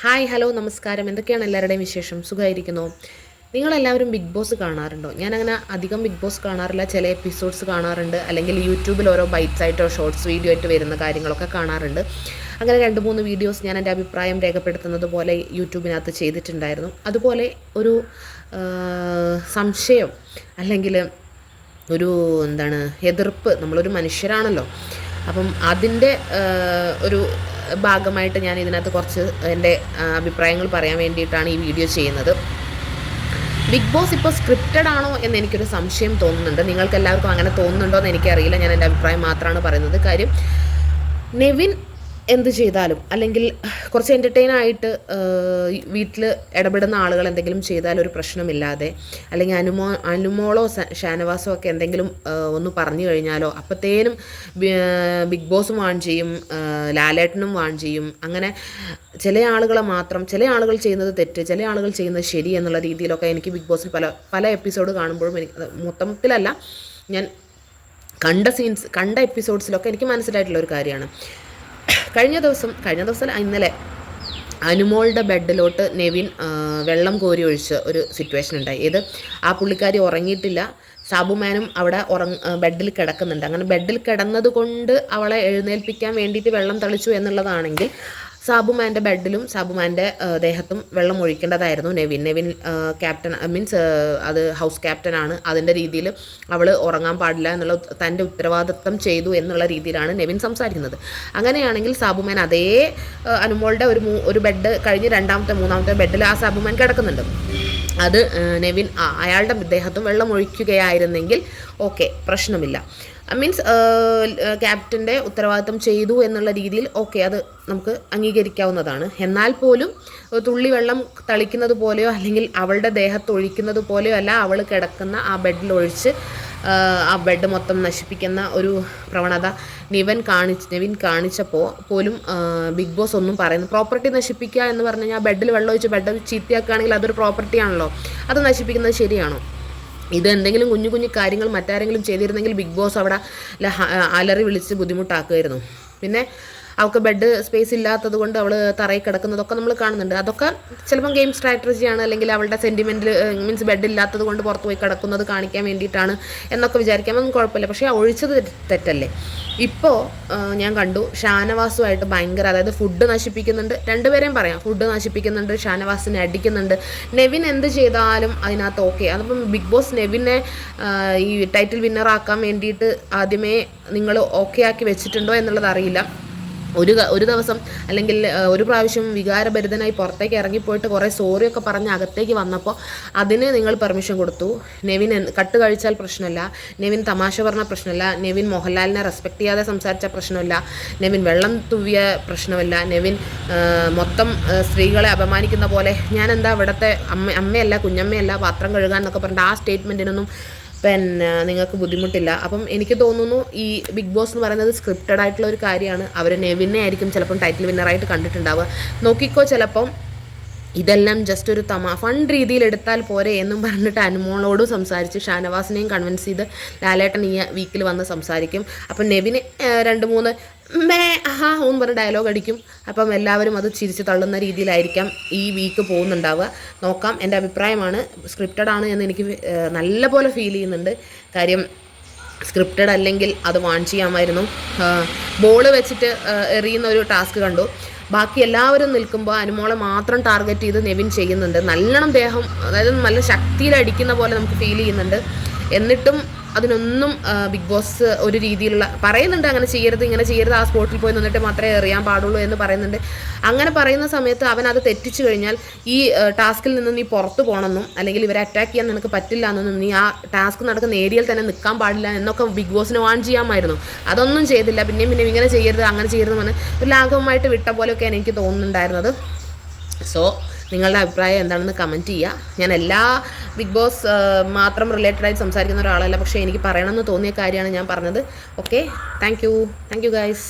Hi hello നമസ്കാരം. എന്തൊക്കെയാണ് എല്ലാവരുടെയും വിശേഷം? സുഖമായിരിക്കുന്നു? നിങ്ങളെല്ലാവരും ബിഗ് ബോസ് കാണാറുണ്ടോ? ഞാനങ്ങനെ അധികം ബിഗ് ബോസ് കാണാറില്ല. ചില എപ്പിസോഡ്സ് കാണാറുണ്ട്. അല്ലെങ്കിൽ യൂട്യൂബിൽ ഓരോ ബൈറ്റ്സ് ആയിട്ടോ ഷോർട്സ് വീഡിയോ ആയിട്ട് വരുന്ന കാര്യങ്ങളൊക്കെ കാണാറുണ്ട്. അങ്ങനെ രണ്ട് മൂന്ന് വീഡിയോസ് ഞാൻ എന്റെ അഭിപ്രായം രേഖപ്പെടുത്തുന്നത് പോലെ യൂട്യൂബിനകത്ത് ചെയ്തിട്ടുണ്ടായിരുന്നു. അതുപോലെ ഒരു സംശയം അല്ലെങ്കിൽ ഒരു എന്താണ് എതിർപ്പ്. നമ്മളൊരു മനുഷ്യരാണല്ലോ. അപ്പം അതിന്റെ ഒരു ഭാഗമായിട്ട് ഞാൻ ഇതിനകത്ത് കുറച്ച് എന്റെ അഭിപ്രായങ്ങൾ പറയാൻ വേണ്ടിയിട്ടാണ് ഈ വീഡിയോ ചെയ്യുന്നത്. ബിഗ് ബോസ് ഇപ്പോൾ സ്ക്രിപ്റ്റഡ് ആണോ എന്ന് എനിക്കൊരു സംശയം തോന്നുന്നുണ്ട്. നിങ്ങൾക്ക് എല്ലാവർക്കും അങ്ങനെ തോന്നുന്നുണ്ടോ എന്ന് എനിക്കറിയില്ല. ഞാൻ എന്റെ അഭിപ്രായം മാത്രമാണ് പറയുന്നത്. കാര്യം നെവിൻ എന്ത് ചെയ്താലും അല്ലെങ്കിൽ കുറച്ച് എന്റർടൈൻ ആയിട്ട് വീട്ടിൽ ഇടപെടുന്ന ആളുകൾ എന്തെങ്കിലും ചെയ്താൽ ഒരു പ്രശ്നമില്ലാതെ അല്ലെങ്കിൽ അനുമോ അനുമോളോ ഷാനവാസോ ഒക്കെ എന്തെങ്കിലും ഒന്ന് പറഞ്ഞു കഴിഞ്ഞാലോ അപ്പോഴത്തേനും ബിഗ് ബോസ് വാൺ ചെയ്യും ലാലേട്ടനും വാൺ ചെയ്യും. അങ്ങനെ ചില ആളുകളെ മാത്രം ചില ആളുകൾ ചെയ്യുന്നത് തെറ്റ് ചില ആളുകൾ ചെയ്യുന്നത് ശരി എന്നുള്ള രീതിയിലൊക്കെ എനിക്ക് ബിഗ് ബോസിൽ പല പല എപ്പിസോഡ് കാണുമ്പോഴും എനിക്ക് മൊത്തത്തിലല്ല ഞാൻ കണ്ട സീൻസ് കണ്ട എപ്പിസോഡ്സിലൊക്കെ എനിക്ക് മനസ്സിലായിട്ടുള്ള ഒരു കാര്യമാണ്. കഴിഞ്ഞ ദിവസം കഴിഞ്ഞ ദിവസം ഇന്നലെ അനുമോളുടെ ബെഡിലോട്ട് നെവിൻ വെള്ളം കോരി ഒഴിച്ച ഒരു സിറ്റുവേഷൻ ഉണ്ടായി. ഇത് ആ പുള്ളിക്കാരി ഉറങ്ങിയിട്ടില്ല. സാബുമാനും അവിടെ ഉറങ്ങ ബെഡിൽ കിടക്കുന്നുണ്ട്. അങ്ങനെ ബെഡിൽ കിടന്നതുകൊണ്ട് അവളെ എഴുന്നേൽപ്പിക്കാൻ വേണ്ടിയിട്ട് വെള്ളം തളിച്ചു എന്നുള്ളതാണെങ്കിൽ സാബുമാന്റെ ബെഡിലും സാബുമാന്റെ ദേഹത്തും വെള്ളം ഒഴിക്കേണ്ടതായിരുന്നു. നെവിൻ നെവിൻ ക്യാപ്റ്റൻ മീൻസ് അത് ഹൗസ് ക്യാപ്റ്റനാണ്. അതിന്റെ രീതിയിൽ അവൾ ഉറങ്ങാൻ പാടില്ല എന്നുള്ള തന്റെ ഉത്തരവാദിത്വം ചെയ്തു എന്നുള്ള രീതിയിലാണ് നെവിൻ സംസാരിക്കുന്നത്. അങ്ങനെയാണെങ്കിൽ സാബുമാൻ അതേ അനുമോളുടെ ഒരു ഒരു ബെഡ് കഴിഞ്ഞ് രണ്ടാമത്തെ മൂന്നാമത്തെ ബെഡിൽ ആ സാബുമാൻ കിടക്കുന്നുണ്ട്. അത് നെവിൻ അയാളുടെ ദേഹത്തും വെള്ളം ഒഴിക്കുകയായിരുന്നെങ്കിൽ ഓക്കെ പ്രശ്നമില്ല. മീൻസ് ക്യാപ്റ്റന്റെ ഉത്തരവാദിത്തം ചെയ്തു എന്നുള്ള രീതിയിൽ ഓക്കെ അത് നമുക്ക് അംഗീകരിക്കാവുന്നതാണ്. എന്നാൽ പോലും തുള്ളി വെള്ളം തളിക്കുന്നത് പോലെയോ അല്ലെങ്കിൽ അവളുടെ ദേഹത്ത് ഒഴിക്കുന്നത് പോലെയോ അല്ല അവൾ കിടക്കുന്ന ആ ബെഡിൽ ഒഴിച്ച് ആ, ബെഡ് മൊത്തം നശിപ്പിക്കുന്ന ഒരു പ്രവണത നിവൻ കാണിച്ച് നിവിൻ കാണിച്ചപ്പോൾ പോലും ബിഗ് ബോസ് ഒന്നും പറയുന്നു. പ്രോപ്പർട്ടി നശിപ്പിക്കുക എന്ന് പറഞ്ഞു കഴിഞ്ഞാൽ ബെഡിൽ വെള്ളം ഒഴിച്ച് ബെഡ് ചീത്തയാക്കുകയാണെങ്കിൽ അതൊരു പ്രോപ്പർട്ടി ആണല്ലോ. അത് നശിപ്പിക്കുന്നത് ശരിയാണോ? ഇത് എന്തെങ്കിലും കുഞ്ഞു കുഞ്ഞു കാര്യങ്ങൾ മറ്റാരെങ്കിലും ചെയ്തിരുന്നെങ്കിൽ ബിഗ് ബോസ് അവിടെ അലറി വിളിച്ച് ബുദ്ധിമുട്ടാക്കുമായിരുന്നു പിന്നെ അവൾക്ക് ബെഡ് സ്പേസ് ഇല്ലാത്തത് കൊണ്ട് അവൾ തറയിൽ കിടക്കുന്നതൊക്കെ നമ്മൾ കാണുന്നുണ്ട്. അതൊക്കെ ചിലപ്പം ഗെയിം സ്ട്രാറ്റജിയാണ് അല്ലെങ്കിൽ അവളുടെ സെന്റിമെന്റിൽ മീൻസ് ബെഡ് ഇല്ലാത്തത് കൊണ്ട് പുറത്ത് പോയി കിടക്കുന്നത് കാണിക്കാൻ വേണ്ടിയിട്ടാണ് എന്നൊക്കെ വിചാരിക്കാം. അതൊന്നും കുഴപ്പമില്ല. പക്ഷേ ഒഴിച്ചത് തെറ്റല്ലേ? ഇപ്പോൾ ഞാൻ കണ്ടു ഷാനവാസുമായിട്ട് ഭയങ്കര അതായത് ഫുഡ് നശിപ്പിക്കുന്നുണ്ട്. രണ്ടുപേരെയും പറയാം. ഫുഡ് നശിപ്പിക്കുന്നുണ്ട് ഷാനവാസിനെ അടിക്കുന്നുണ്ട്. നെവിൻ എന്ത് ചെയ്താലും അതിനകത്ത് ഓക്കെ അതിപ്പം ബിഗ് ബോസ് നെവിനെ ഈ ടൈറ്റിൽ വിന്നറാക്കാൻ വേണ്ടിയിട്ട് ആദ്യമേ നിങ്ങൾ ഓക്കെ ആക്കി വെച്ചിട്ടുണ്ടോ എന്നുള്ളത് അറിയില്ല. ഒരു ഒരു ദിവസം അല്ലെങ്കിൽ ഒരു പ്രാവശ്യം വികാരഭരിതനായി പുറത്തേക്ക് ഇറങ്ങിപ്പോയിട്ട് കുറേ സോറിയൊക്കെ പറഞ്ഞ് അകത്തേക്ക് വന്നപ്പോൾ അതിന് നിങ്ങൾ പെർമിഷൻ കൊടുത്തു. നെവിൻ കട്ട് കഴിച്ചാൽ പ്രശ്നമില്ല. നെവിൻ തമാശ പറഞ്ഞ പ്രശ്നമില്ല. നെവിൻ മോഹൻലാലിനെ റെസ്പെക്ട് ചെയ്യാതെ സംസാരിച്ച പ്രശ്നമില്ല. നെവിൻ വെള്ളം തുവിയ പ്രശ്നമില്ല. നെവിൻ മൊത്തം സ്ത്രീകളെ അപമാനിക്കുന്ന പോലെ ഞാൻ എന്താ ഇവിടുത്തെ അമ്മ അമ്മയല്ല കുഞ്ഞമ്മയല്ല പാത്രം കഴുകാൻ എന്നൊക്കെ പറഞ്ഞിട്ട് ആ സ്റ്റേറ്റ്മെന്റിനൊന്നും പിന്നെ നിങ്ങൾക്ക് ബുദ്ധിമുട്ടില്ല. അപ്പം എനിക്ക് തോന്നുന്നു ഈ ബിഗ് ബോസ് എന്ന് പറയുന്നത് സ്ക്രിപ്റ്റഡ് ആയിട്ടുള്ള ഒരു കാര്യമാണ്. അവർ നെവിനെ ആയിരിക്കും ചിലപ്പം ടൈറ്റിൽ വിന്നറായിട്ട് കണ്ടിട്ടുണ്ടാവുക. നോക്കിക്കോ ചിലപ്പം ഇതെല്ലാം ജസ്റ്റ് ഒരു തമാ ഫണ്ട് രീതിയിൽ എടുത്താൽ പോരെ എന്നും പറഞ്ഞിട്ട് അനുമോളോടും സംസാരിച്ച് ഷാനവാസിനെയും കൺവിൻസ് ചെയ്ത് ലാലേട്ടൻ ഈ വീക്കിൽ വന്ന് സംസാരിക്കും. അപ്പം നെവിന് രണ്ട് മൂന്ന് മേ ആഹാ എന്ന് പറഞ്ഞ് ഡയലോഗ് അടിക്കും. അപ്പം എല്ലാവരും അത് ചിരിച്ച് തള്ളുന്ന രീതിയിലായിരിക്കാം ഈ വീക്ക് പോകുന്നുണ്ടാവുക. നോക്കാം എന്റെ അഭിപ്രായമാണ്. സ്ക്രിപ്റ്റഡ് ആണ് എന്ന് എനിക്ക് നല്ല നല്ലപോലെ ഫീൽ ചെയ്യുന്നുണ്ട്. കാര്യം സ്ക്രിപ്റ്റഡ് അല്ലെങ്കിൽ അത് വാൺ ചെയ്യാമായിരുന്നു. ബോൾ വെച്ചിട്ട് എറിയുന്ന ഒരു ടാസ്ക് കണ്ടു. ബാക്കി എല്ലാവരും നിൽക്കുമ്പോൾ അനുമോളെ മാത്രം ടാർഗറ്റ് ചെയ്ത് നെവിൻ ചെയ്യുന്നുണ്ട്. നല്ലോണം ദേഹം അതായത് നല്ല ശക്തിയിൽ അടിക്കുന്ന പോലെ നമുക്ക് ഫീൽ ചെയ്യുന്നുണ്ട്. എന്നിട്ടും അതിനൊന്നും ബിഗ് ബോസ് ഒരു രീതിയിലുള്ള പറയുന്നുണ്ട് അങ്ങനെ ചെയ്യരുത് ഇങ്ങനെ ചെയ്യരുത് ആ സ്പോട്ടിൽ പോയി നിന്നിട്ട് മാത്രമേ എറിയാൻ പാടുള്ളൂ എന്ന് പറയുന്നുണ്ട്. അങ്ങനെ പറയുന്ന സമയത്ത് അവൻ അത് തെറ്റിച്ചു കഴിഞ്ഞാൽ ഈ ടാസ്കിൽ നിന്ന് നീ പുറത്തു പോകണമെന്നും അല്ലെങ്കിൽ ഇവരെ അറ്റാക്ക് ചെയ്യാൻ നിനക്ക് പറ്റില്ല എന്നൊന്നും നീ ആ ടാസ്ക് നടക്കുന്ന ഏരിയയിൽ തന്നെ നിൽക്കാൻ പാടില്ല എന്നൊക്കെ ബിഗ് ബോസിന് വാൺ ചെയ്യാമായിരുന്നു. അതൊന്നും ചെയ്തില്ല. പിന്നെയും പിന്നെയും ഇങ്ങനെ ചെയ്യരുത് അങ്ങനെ ചെയ്യരുത് എന്ന് ഒരു ലാഘവമായിട്ട് വിട്ട പോലെയൊക്കെയാണ് എനിക്ക് തോന്നുന്നുണ്ടായിരുന്നത്. സോ നിങ്ങളുടെ അഭിപ്രായം എന്താണെന്ന് കമന്റ് ചെയ്യുക ഞാൻ എല്ലാ ബിഗ് ബോസ് മാത്രം റിലേറ്റഡ് ആയി സംസാരിക്കുന്ന ഒരാളല്ല പക്ഷേ എനിക്ക് പറയണമെന്ന് തോന്നിയ കാര്യമാണ് ഞാൻ പറഞ്ഞത്. Okay thank you thank you guys